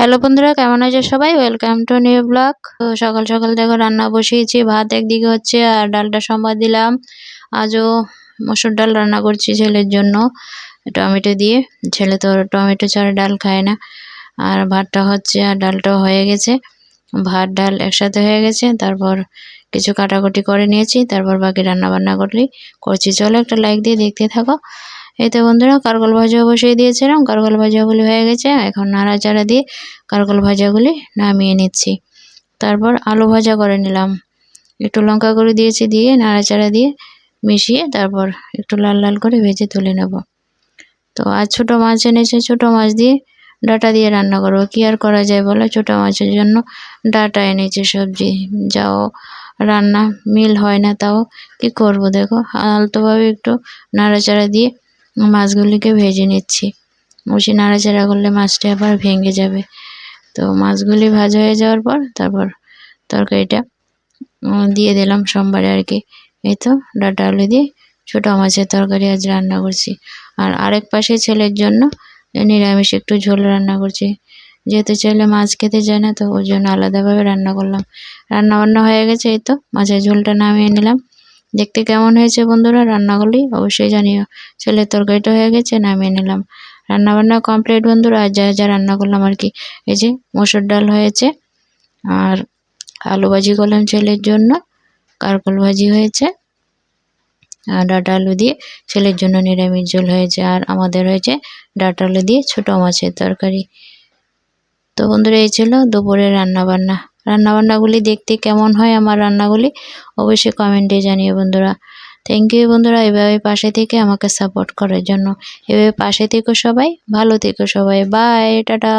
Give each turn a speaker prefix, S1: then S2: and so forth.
S1: Hello বন্ধুরা, কেমন আছে সবাই? ওয়েলকাম টু নিউ ব্লগ তো সকাল সকাল দেখো রান্না বসিয়েছি, ভাত একদিকে হচ্ছে আর ডালটা সম্বাদ দিলাম। আজও মসুর ডাল রান্না করছি ছেলের জন্য, টমেটো দিয়ে। ছেলে তো টমেটো ছাড়া ডাল খায় না। আর ভাতটা হচ্ছে আর ডালটাও হয়ে গেছে। ভাত, ডাল একসাথে হয়ে গেছে, তারপর কিছু কাটাকুটি করে নিয়েছি, তারপর বাকি রান্না বান্না করলি। করছি, চলো একটা লাইক দিয়ে দেখতে থাকো। এই তো বন্ধুরা কারকল ভাজাও বসিয়ে দিয়েছিলাম। কারকল ভাজাগুলি হয়ে গেছে। এখন নাড়াচাড়া দিয়ে কারকল ভাজাগুলি নামিয়ে নিচ্ছি। তারপর আলু ভাজা করে নিলাম। একটু লঙ্কা করে দিয়েছি দিয়ে নাড়াচাড়া দিয়ে মিশিয়ে তারপর একটু লাল লাল করে ভেজে তুলে নেব। তো আজ ছোটো মাছ এনেছে, ছোটো মাছ দিয়ে ডাটা দিয়ে রান্না করব। কী আর করা যায় বলো? ছোটো মাছের জন্য ডাটা এনেছে সবজি। যাও রান্না, মিল হয় না তাও। কি করব দেখো? আলতোভাবে একটু নাড়াচাড়া দিয়ে মাছগুলিকে ভেজে নিচ্ছি। বেশি নাড়াচাড়া করলে মাছটা আবার ভেঙে যাবে। তো মাছগুলি ভাজা হয়ে যাওয়ার পর তারপর তরকারিটা দিয়ে দিলাম সোমবারে আর কি। এই তো ডাটা আলু দিয়ে ছোটো মাছের তরকারি আজ রান্না করছি। আর আরেক পাশে ছেলের জন্য নিরামিষ একটু ঝোল রান্না করছি। যেহেতু ছেলে মাছ খেতে চায় না, তো ওর জন্য আলাদাভাবে রান্না করলাম। রান্না বান্না হয়ে গেছে, এই তো মাছের ঝোলটা নামিয়ে নিলাম। দেখতে কেমন হয়েছে বন্ধুরা? রান্নাগুলি অবশ্যই জানিও। ছেলের তরকারিটা হয়ে গেছে, নামিয়ে নিলাম। রান্নাবান্না কমপ্লিট বন্ধুরা। আর যা যা রান্না করলাম আর কি, এই যে মসুর ডাল হয়েছে আর আলু ভাজি করলাম ছেলের জন্য। কারকল ভাজি হয়েছে আর ডাটা আলু দিয়ে ছেলের জন্য নিরামিষ ঝোল হয়েছে। আর আমাদের হয়েছে ডাটা আলু দিয়ে ছোটো মাছের তরকারি। তো বন্ধুরা, এই ছিল দুপুরের রান্নাবান্না। রান্নাবান্নাগুলি দেখতে কেমন হয় আমার রান্নাগুলি অবশ্যই কমেন্টে জানিয়ে বন্ধুরা। থ্যাংক ইউ বন্ধুরা, এভাবে পাশে থেকে আমাকে সাপোর্ট করার জন্য। এভাবে পাশে থেকো সবাই, ভালো থেকো সবাই। Bye tata.